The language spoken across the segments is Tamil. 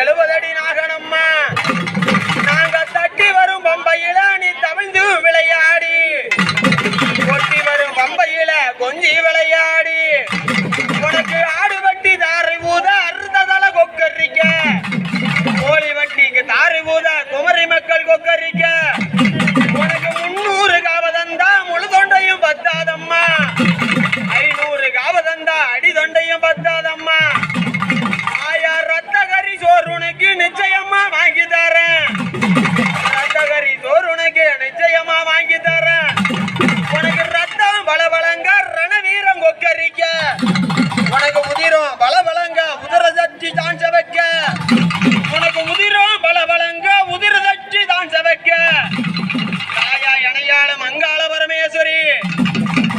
எழுபது அடி நாகனம்மா. நாங்க தட்டி வரும் பம்பையில நீ தமிழ்ந்து விளையாடி. கொட்டி வரும் பம்பையில கொஞ்சி விளையாடி. உனக்கு ஆடு வட்டி தாரை ஊத அறுந்ததல கொக்கரிக்க. கோழி வட்டிக்கு தாரை ஊத குமரி மக்கள் கொக்கரிக்க. உனக்கு முன்னூறு காவதந்தா முழு தொண்டையும் பத்தாதம்மா. ஐநூறு காவதந்தா அடி தொண்டையும் பத்தாதம்மா. அங்காள பரமேஸ்வரி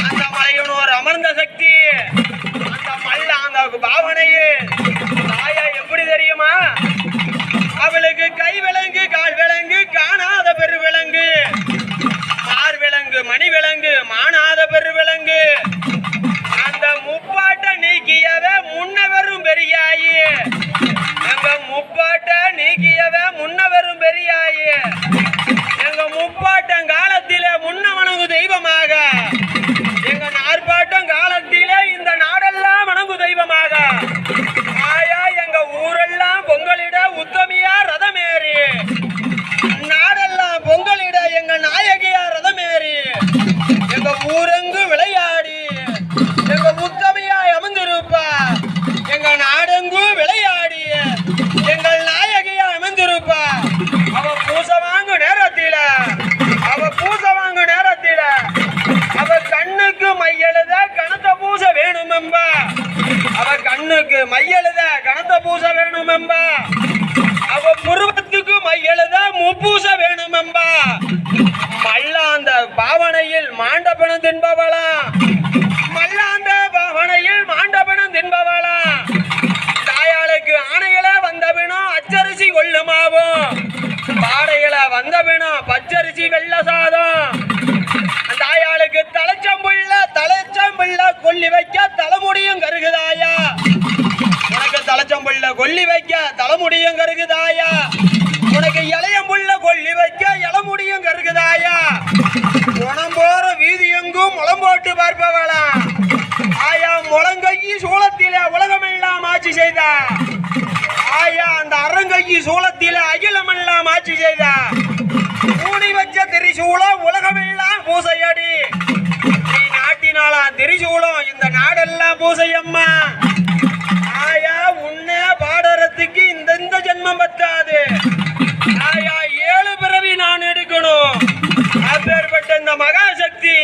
அந்த மலையனோர் அமர்ந்த சக்தி. அந்த மல்ல அந்த பாவனையே. தாயா எப்படி தெரியுமா? அவளுக்கு கை விலங்கு கால் நாடெங்கு விளையாடி எங்கள் நாயகியா அமைந்திருப்பா அவ பூச வாங்கு நேரத்தில. அவ பூச வாங்கு நேரத்தில. அவ கண்ணுக்கு மையெழுத கணத்த பூச வேணுமெம்பா. அவ கண்ணுக்கு மையெழுத கணத்த பூச வேணுமெம்பா. என்பா வேணும் பச்சரிசி வெள்ள சாதம். தாயாளுக்கு தலைச்சம்புள்ள தலைச்சம்புள்ள கொல்லி வைக்க தலைமுடியும் கருகுதாயா உனக்கு தலைச்சம்புள்ள கொல்லி வைக்க தலைமுடியும் கருகுதாயா உனக்கு இளையம்புள்ள கொல்லி வைக்க இளமுடியும் கருகுதாயா குணம் போற வீதி எங்கும் முளம் போட்டு பார்ப்பவளா. ஆயா முழங்கையி சூளத்திலே உலகமெல்லாம் ஆட்சி செய்தா. ஆயா அந்த அரங்கையி சூளத்திலே அகிலமெல்லாம் ஆட்சி செய்தா. திரிசூலம் இந்த நாடெல்லாம் பூசை அம்மா ஆயா உன்ன பாடுறதுக்கு இந்த இந்த ஜென்மம் பத்தாது. ஆயா ஏழு பிறவி நான் எடுக்கணும். அப்பேற்பட்ட இந்த மகாசக்தி.